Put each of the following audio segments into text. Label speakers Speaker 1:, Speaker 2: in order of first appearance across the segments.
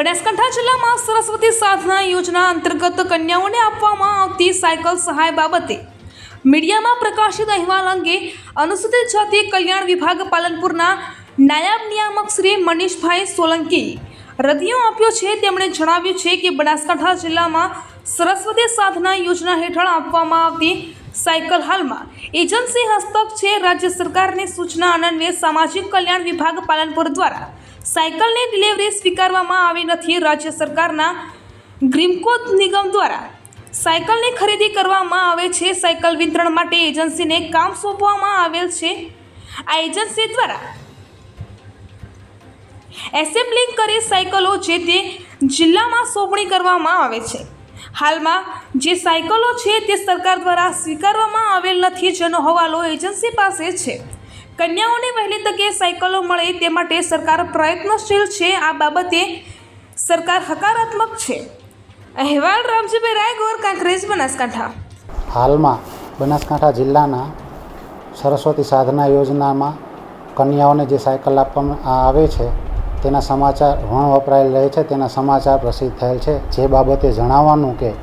Speaker 1: બનાસકાંઠા જિલ્લામાં સરસ્વતી સાધના યોજના અંતર્ગત કન્યાઓને આપવામાં આવતી સાયકલ સહાય બાબતે મીડિયામાં પ્રકાશિત અહેવાલ અંગે અનુસૂચિત જાતિ કલ્યાણ વિભાગ પાલનપુરના નાયબ નિયામક શ્રી મનીષભાઈ સોલંકી રદિયો આપ્યો છે. તેમણે જણાવ્યું છે કે બનાસકાંઠા જિલ્લામાં સરસ્વતી સાધના યોજના હેઠળ આપવામાં આવતી સાયકલ હાલમાં એજન્સી હસ્તક છે. રાજ્ય સરકારની સૂચના અનન્વયે સામાજિક કલ્યાણ વિભાગ પાલનપુર દ્વારા સાયકલની ડિલિવરી સ્વીકારવામાં આવી નથી. રાજ્ય સરકારના ગ્રીમકો નિગમ દ્વારા સાયકલની ખરીદી કરવામાં આવે છે. સાયકલ વિતરણ માટે એજન્સીને કામ સોંપવામાં આવેલ છે. આ એજન્સી દ્વારા એસેમ્બલિંગ કરી સાયકલો જે તે જિલ્લામાં સોંપણી કરવામાં આવે છે. હાલમાં જે સાયકલો છે તે સરકાર દ્વારા સ્વીકારવામાં આવેલ નથી. જેનો હવાલો એજન્સી પાસે છે. કન્યાઓને વહેલી તકે સાયકલો મળે તે માટે સરકાર પ્રયત્નશીલ છે. આ બાબતે સરકાર હકારાત્મક છે. અહેવાલ રામજીભાઈ રાયગોર, કાંકરેજ, બનાસકાંઠા.
Speaker 2: હાલમાં બનાસકાંઠા જિલ્લાના સરસ્વતી સાધના યોજનામાં કન્યાઓને જે સાયકલ આપવામાં આવે છે, તેના સમાચાર વણ વપરાયેલ રહે છે, તેના સમાચાર પ્રસિદ્ધ થયેલ છે. જે બાબતે જણાવવાનું કે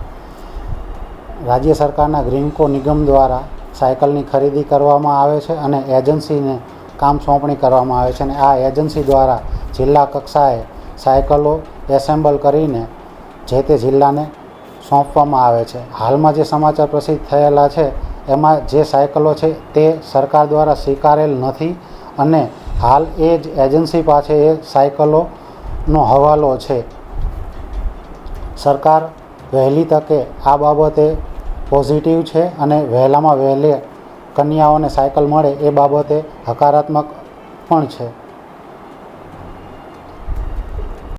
Speaker 2: રાજ્ય સરકારના ગ્રીન્કો નિગમ દ્વારા સાયકલની ખરીદી કરવામાં આવે છે અને એજન્સીને કામ સોંપણી કરવામાં આવે છે અને આ એજન્સી દ્વારા જિલ્લા કક્ષાએ સાયકલો એસેમ્બલ કરીને જે તે જિલ્લાને સોંપવામાં આવે છે. હાલમાં જે સમાચાર પ્રસિદ્ધ થયેલા છે, એમાં જે સાયકલો છે તે સરકાર દ્વારા સ્વીકારેલ નથી અને હાલ એ જ એજન્સી પાસે એ સાયકલોનો હવાલો છે. સરકાર વહેલી તકે આ બાબતે પોઝિટિવ છે અને વહેલામાં વહેલી કન્યાઓને સાયકલ મળે એ બાબતે હકારાત્મક પણ છે.